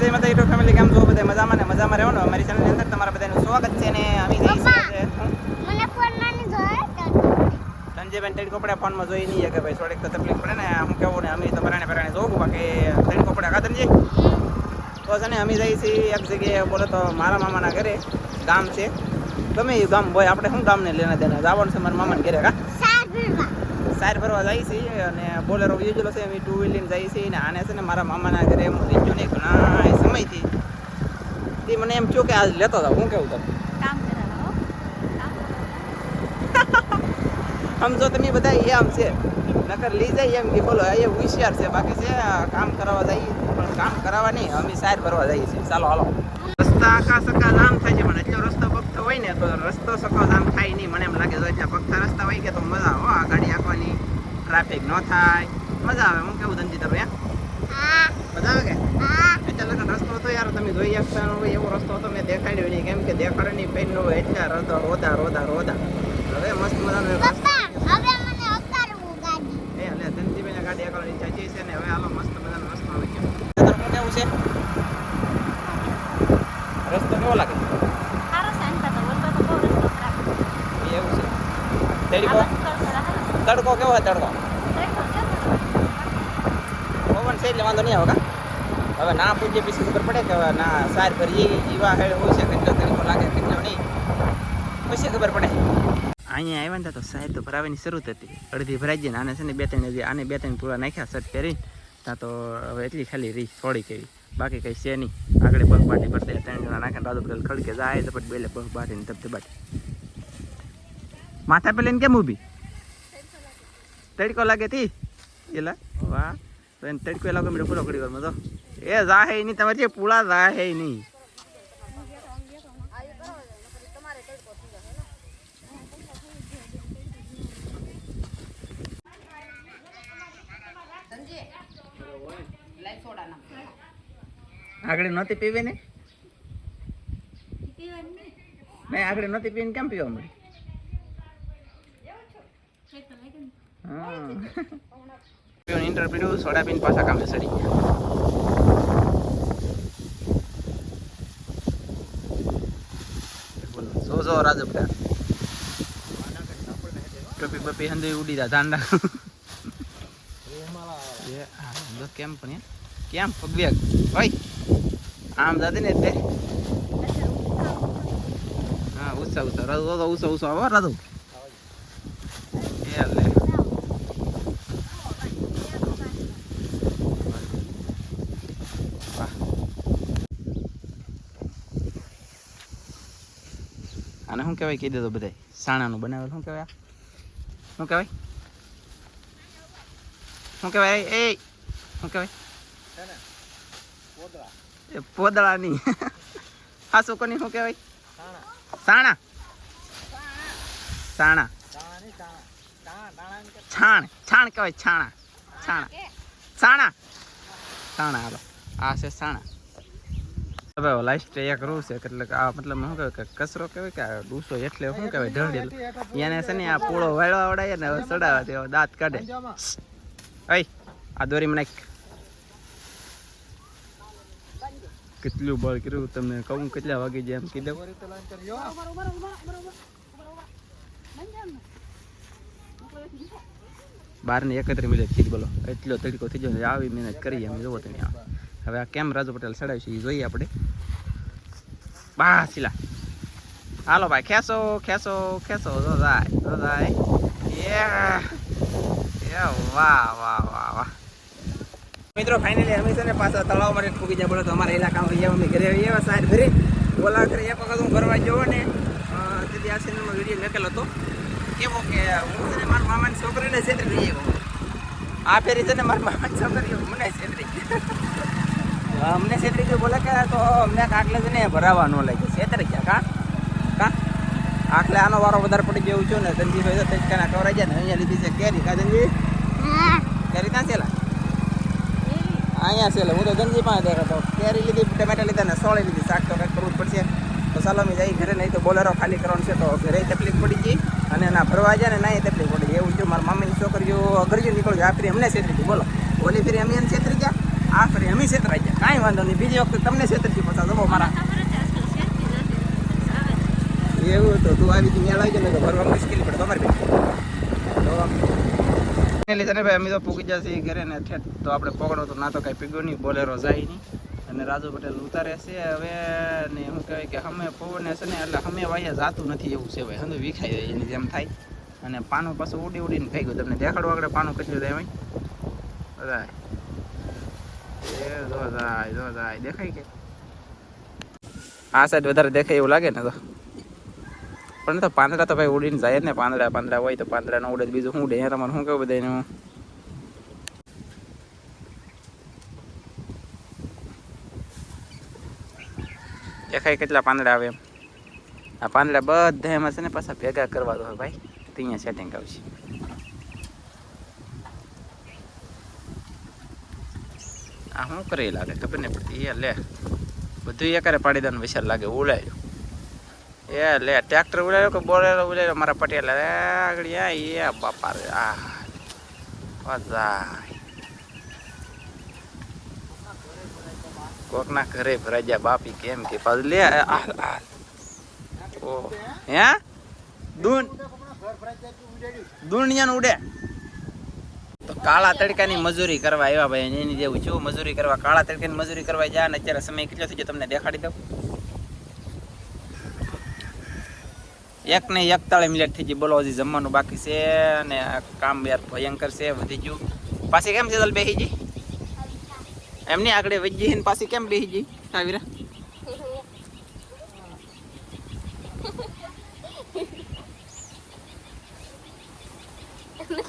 જય માતા YouTube family કેમ છો? બધા મજામાં ને? મજામાં રહેવાનું? અમારી ચેનલની અંદર તમારા બધાનું સ્વાગત છે ને અમે મને ફોન નાની જોઈએ તડી કપડા ફોનમાં જોઈ નહીં કે ભાઈ થોડીક તો તકલીફ પડે ને. હું કેવું ને અમે તો પરાણે પરાણે જોવું બાકી તડી કપડા કાતરજી તો છે ને અમે જઈએ છીએ એક જગ્યાએ બોલો તો મારા મામાના ઘરે ગામ છે. ગમે એ ગામ હોય આપણે શું ગામને લેના દેના જવાનું છે મારા મામાના ઘરે કા સાર ભરવા જાય છે અને બોલેરો યુઝેલો છે એમ ટુ વ્હીલિંગ જાય છે ને આને છે ને મારા મામાના ઘરે હું રીચ્યો નહીં ઘણા સમયથી. તે મને એમ થયું કે આજ લેતો હતો હું કેવું તમે સમજો તમે બધા એ આમ છે નકર લઈ જાય એમ કે બોલો એ હોશિયાર છે બાકી છે કામ કરાવવા જઈએ પણ કામ કરાવવા નહીં અમે સાર ભરવા જઈએ છીએ. ચાલો હાલો. રસ્તા આખા સકા જામ થાય છે પણ એટલો રસ્તો પગતો હોય ને તો રસ્તો સકો જામ થાય નહીં મને એમ લાગે જો એટલા પગતા રસ્તા હોય કે તો મજા હો આ ગાડી આંકવાની ટ્રાફિક ન થાય. મજા આવે હું કેવું ધનજી હા. મજા આવે કે? લગન રસ્તો તો યાર તમે જોઈ શકતા હોય એવો રસ્તો હતો મેં દેખાડ્યો નહીં. કેમ કે દેખાડે નહીં પેન હોય એટલે રસ્તો રોદા રોદા રોદા હવે મસ્ત મજાનો એટલે ધનજીભાઈને ગાડી આગળ ઈચ્છા છે ને હવે હાલો મસ્ત મજાનો રસ્તો આવી ગયો. કેવું છે રસ્તો કેવો લાગે હતો એવું છે. તડકો? કેવો તડકો? છે એટલે વાંધો નહીં આવે હવે ના પૂછીએ પછી ખબર પડે કે ના સાર ભરીએ એવા હેડ હોય છે કેટલો તરીકો લાગે કેટલો નહીં. પછી ખબર પડે. અહીંયા આવ્યા ને તો સાહેબ તો ભરાવાની શરૂ થતી અડધી ભરાઈ જાય ને આને છે ને બે ત્રણ આને બે ત્રણ પૂરા નાખ્યા શર્ટ પહેરી ત્યાં તો હવે એટલી ખાલી રહી થોડી કેવી બાકી કઈ છે નહીં. આગળ પગ બાટી પડતે ત્રણ જણા નાખે દાદુ પેલા ખડકે જાય ઝપટ બેલે પગ બાટીને તપતે બાટી માથા પેલે કેમ ઊભી? તડકો લાગે તી? એલા, વાહ. તો એને તડકો લાગે મેં પૂરો કરી તો એ જાહે નહીં તમારે જે પૂળા જાહે નહીં. આગળ નહોતી પીવે ને નહીં આગળ નહોતી પીવીને કેમ પીવા મળી હા. ઇન્ટર પીડ્યું સોડા પીને પાછા કામે સડી ગયા જો જો સો રાજપડા ટોપી બપી હંદે ઉડી જા ધાંડા એ આ હંદો કેમ પણ એ? કેમ પગવેગ ભાઈ આમ દાદી ને એટલે હા ઉસા ઉસા રાધુ ઉસા ઉસા આવો રાધુ એ લે વાહ શું કહેવાય કહી દેતો બધાય સાણાનું બનાવેલ શું કહેવાય શું કહેવાય? શું કહેવાય? એ શું કહેવાય? પોદળાની. હા શું કોની શું કહેવાય? સાણા. સાણા. છાણ. છાણ કહેવાય છાણા. છાણા. સાણા. સાણા હાલો. આ છે સાણા. હવે લાસ્ટ એક રૂ છે એટલે આ મતલબ શું કહેવાય કે કચરો કહેવાય કે ડૂસો એટલે શું કહેવાય ઢળેલ. એને છે ને આ પૂળો વાળવા વડાય ને હવે ચડાવે તેવો દાંત કાઢે. અય આ દોરી મને કેટલું બળ કર્યું તમને? કહું કેટલા વાગે જાય એમ કીધું. બાર ને એકત્રીસ મિનિટ થઈ બોલો. એટલો તડકો થઈ ગયો આવી મહેનત કરી એમ જોવો તમે આ. હવે આ કેમ રાજુ પટેલ ચડાવ્યું છે એ જોઈએ આપણે. બા સિલા હાલો ભાઈ, ખેંચો ખેંચો ખેંચો. જો જાય જો જાય. વાહ વાહ વાહ વાહ. મિત્રો ફાઇનલી અમે છે ને પાછા તળાવ માટે ફૂગી જાય બોલો તો અમારા ઇલાકામાં અહીંયા અમે ઘરે એવા સાહેબ ભરી બોલા ઘરે એક વખત હું ભરવા જવો ને તેથી આ સિનેમા વીડિયો મેકેલો હતો. કેવો કે હું છે ને મારા મામાની છોકરીને છેતરી લઈ આ ફેરી છે ને મારા મામાની છોકરીઓ, મને છેતરી. અમને છેતરી ગયો બોલે કે તો અમને કાકલે છે ને ભરાવા ન લાગ્યો છેતરી ગયા. કા? કા? આખલે આનો વારો વધારે પડી ગયો છું ને ધનજીભાઈ તો તજકાના કવરાઈ જાય ને અહીંયા લીધી છે કેરી. કા ધનજી હા. કેરી ક્યાં છેલા? અહીંયા છે એટલે હું તો ગંજી પાસે દેખાતો કેરી લીધી ટમેટા લીધા ને સોળી લીધી. શાક તો કંઈક કરવું જ પડશે. તો ચાલો અમે જઈ ઘરે નહીં તો બોલેરો ખાલી કરવાનું છે. તો ઘરે તકલીફ પડી ગઈ અને ના ફરવા જાય ને ના તકલીફ પડી એવું જો મારા મામીની છોકરીઓ અગરજી નીકળ્યો આ ફરી અમને છેતરી બોલો. ઓલી ફરી અમે એમ છેતરી ગયા? આ ફરી અમે છેતરાઈ ગયા. કાંઈ વાંધો નહીં. બીજી વખતે તમને છેતરથી પચાસ જમો મારા. એવું તો તું આવી તી મેળ આવી ગયો તો ભરવા મુશ્કેલી પડે. તમારી ભાઈ તો પૂગી જશે ઘરે ને તો આપણે પકડો તો ના તો કાંઈ પીગો નહીં, બોલેરો જાય નહીં. અને રાજુ પટેલ ઉતારે છે હવે ને શું કહેવાય કે અમે પવને છે ને એટલે અમે વાયા જાતું નથી એવું છે ભાઈ. હંધું વિખાઈ જાય એની જેમ થાય. અને પાનું પાછું ઉડી ઉડીને થઈ ગયું તમને. દેખાડવા આગળ પાનું કેટલું દેવાય ભાઈ બધાય એ જો જાય જો જાય દેખાય કે? આ સાઈડ વધારે દેખાય એવું લાગે ને તો. પણ તો પાંદડા તો ભાઈ ઉડીને જાય ને, પાંદડા પાંદડા હોય તો પાંદડા ન ઉડે બીજું શું ઉડે? તમારે શું કેવું બધા એનું દેખાય કેટલા પાંદડા આવે એમ? આ પાંદડા બધા એમાં છે ને પાછા ભેગા કરવા દો, ભાઈ. તો અહીંયા સેટિંગ આવશે. આ શું કરી લાગે ખબર નહીં પડતી એ લે બધું એકારે પાડી દેવાનું વિશાલ લાગે ઉડાયો એ લે ટ્રેક્ટર ઉડાડ્યો કે બોલેરો ઉડાડ્યો મારા પટેલ એ આગળ આ એ બાપા રે આ વજાય કોકના ઘરે ભરાઈ જાય બાપી કેમ કે પાછું લે આ આ ઓ હે દૂન દુનિયાનું ઉડે તો કાળા તડકાની મજૂરી કરવા આવ્યા ભાઈ એની જેવું છું. મજૂરી કરવા, કાળા તડકાની મજૂરી કરવા જાય ને અત્યારે સમય કેટલો થઈ ગયો તમને દેખાડી દઉં. એક ને એકતાળી મિનિટ થઈ ગઈ. બોલો, હજી જમવાનું બાકી છે અને કામ યાર ભયંકર છે, વધી ગયું. પાછી કેમ છે દલ બેહીજી એમની આગળ વધી ગઈ પાછી કેમ બેહી ગઈ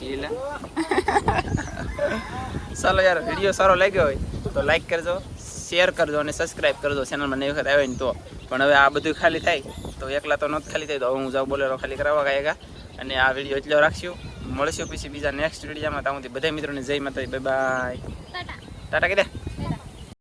સાવીરા ચાલો યાર વીડિયો સારો લાગ્યો હોય તો લાઈક કરજો શેર કરજો અને સબસ્ક્રાઈબ કરજો. ચેનલમાં નવી વખત આવે ને તો. પણ હવે આ બધું ખાલી થાય. તો એકલા તો નથી ખાલી થાય. તો હવે હું જાઉં બોલેરો ખાલી કરાવવા ગાયગા અને આ વીડિયો એટલો રાખશું. મળશું પછી બીજા નેક્સ્ટ વિડીયોમાં ત્યાં બધા મિત્રોને જય માતા બાય ટાટા ટાટા કીધા?